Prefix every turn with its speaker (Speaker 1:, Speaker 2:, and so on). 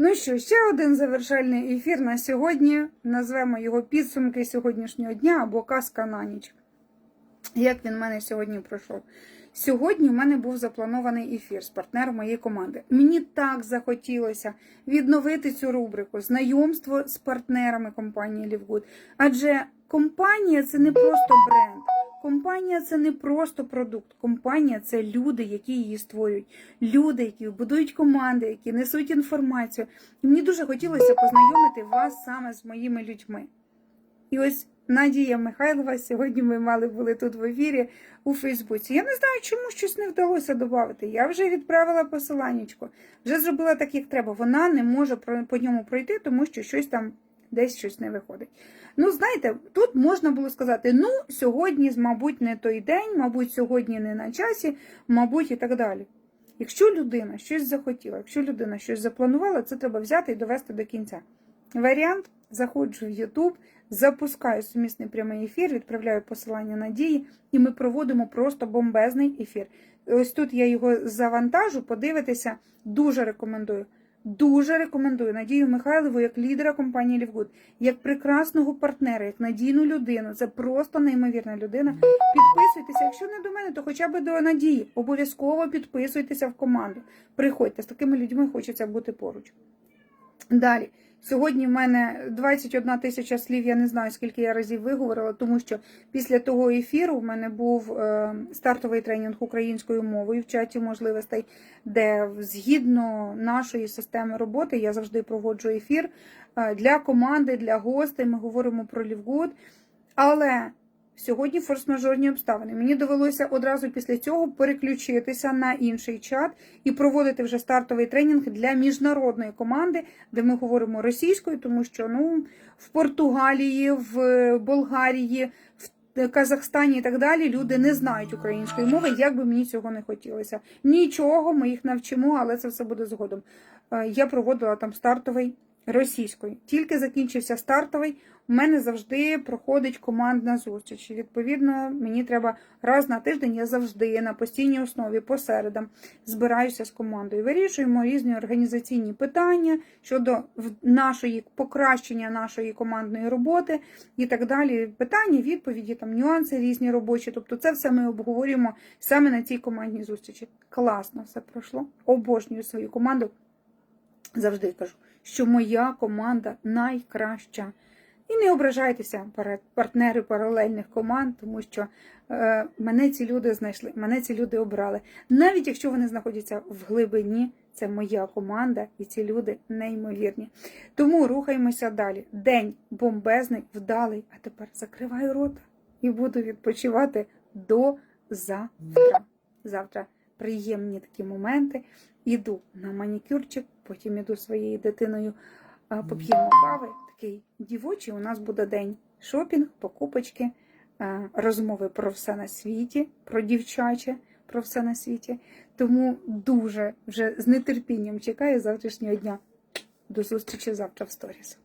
Speaker 1: Ну що, ще один завершальний ефір на сьогодні. Назвемо його підсумки сьогоднішнього дня або казка на ніч. Як він в мене сьогодні пройшов? Сьогодні в мене був запланований ефір з партнером моєї команди. Мені так захотілося відновити цю рубрику знайомство з партнерами компанії Лівгуд. Адже компанія це не просто бренд. Компанія це не просто продукт. Компанія це люди, які її створюють. Люди, які будують команди, які несуть інформацію. І мені дуже хотілося познайомити вас саме з моїми людьми. І ось Надія Михайлова, сьогодні ми мали були тут в ефірі у Фейсбуці. Я не знаю, чому щось не вдалося додати. Я вже відправила посиланнячко, вже зробила так, як треба. Вона не може по ньому пройти, тому що щось там десь щось не виходить. Ну, знаєте, тут можна було сказати: ну, сьогодні, мабуть, не той день, мабуть, сьогодні не на часі, мабуть, і так далі. Якщо людина щось захотіла, якщо людина щось запланувала, це треба взяти і довести до кінця. Варіант заходжу в YouTube, запускаю сумісний прямий ефір, відправляю посилання надії, і ми проводимо просто бомбезний ефір. Ось тут я його завантажу, подивитися, дуже рекомендую. Дуже рекомендую Надію Михайлову як лідера компанії Лівгуд, як прекрасного партнера, як надійну людину. Це просто неймовірна людина. Підписуйтеся. Якщо не до мене, то хоча б до Надії. Обов'язково підписуйтеся в команду. Приходьте з такими людьми, хочеться бути поруч. Далі. Сьогодні в мене 21 тисяча слів, я не знаю, скільки я разів виговорила, тому що після того ефіру в мене був е, стартовий тренінг українською мовою в чаті можливостей, де згідно нашої системи роботи я завжди проводжу ефір е, для команди, для гостей. Ми говоримо про Лівгуд. Але сьогодні форс-мажорні обставини. Мені довелося одразу після цього переключитися на інший чат і проводити вже стартовий тренінг для міжнародної команди, де ми говоримо російською, тому що ну в Португалії, в Болгарії, в Казахстані і так далі люди не знають української мови, як би мені цього не хотілося. Нічого, ми їх навчимо, але це все буде згодом. Е, Я проводила там стартовий російською. Тільки закінчився стартовий, у мене завжди проходить командна зустріч. Відповідно, мені треба раз на тиждень, я завжди на постійній основі по середам збираюся з командою. Вирішуємо різні організаційні питання щодо нашої покращення нашої командної роботи і так далі. Питання, відповіді, там нюанси різні робочі. Тобто, це все ми обговорюємо саме на цій командній зустрічі. Класно все пройшло. Обожнюю свою команду. Завжди кажу, що моя команда найкраща. І не ображайтеся партнери паралельних команд, тому що е, мене ці люди знайшли, мене ці люди обрали. Навіть якщо вони знаходяться в глибині, це моя команда, і ці люди неймовірні. Тому рухаємося далі. День бомбезний, вдалий. А тепер закриваю рота і буду відпочивати до завтра. Завтра приємні такі моменти. Іду на манікюрчик, потім іду своєю дитиною поп'ємо кави. Такий дівочий у нас буде день. Шопінг, покупочки, розмови про все на світі, про дівчаче, про все на світі. Тому дуже вже з нетерпінням чекаю завтрашнього дня. До зустрічі завтра в сторіс.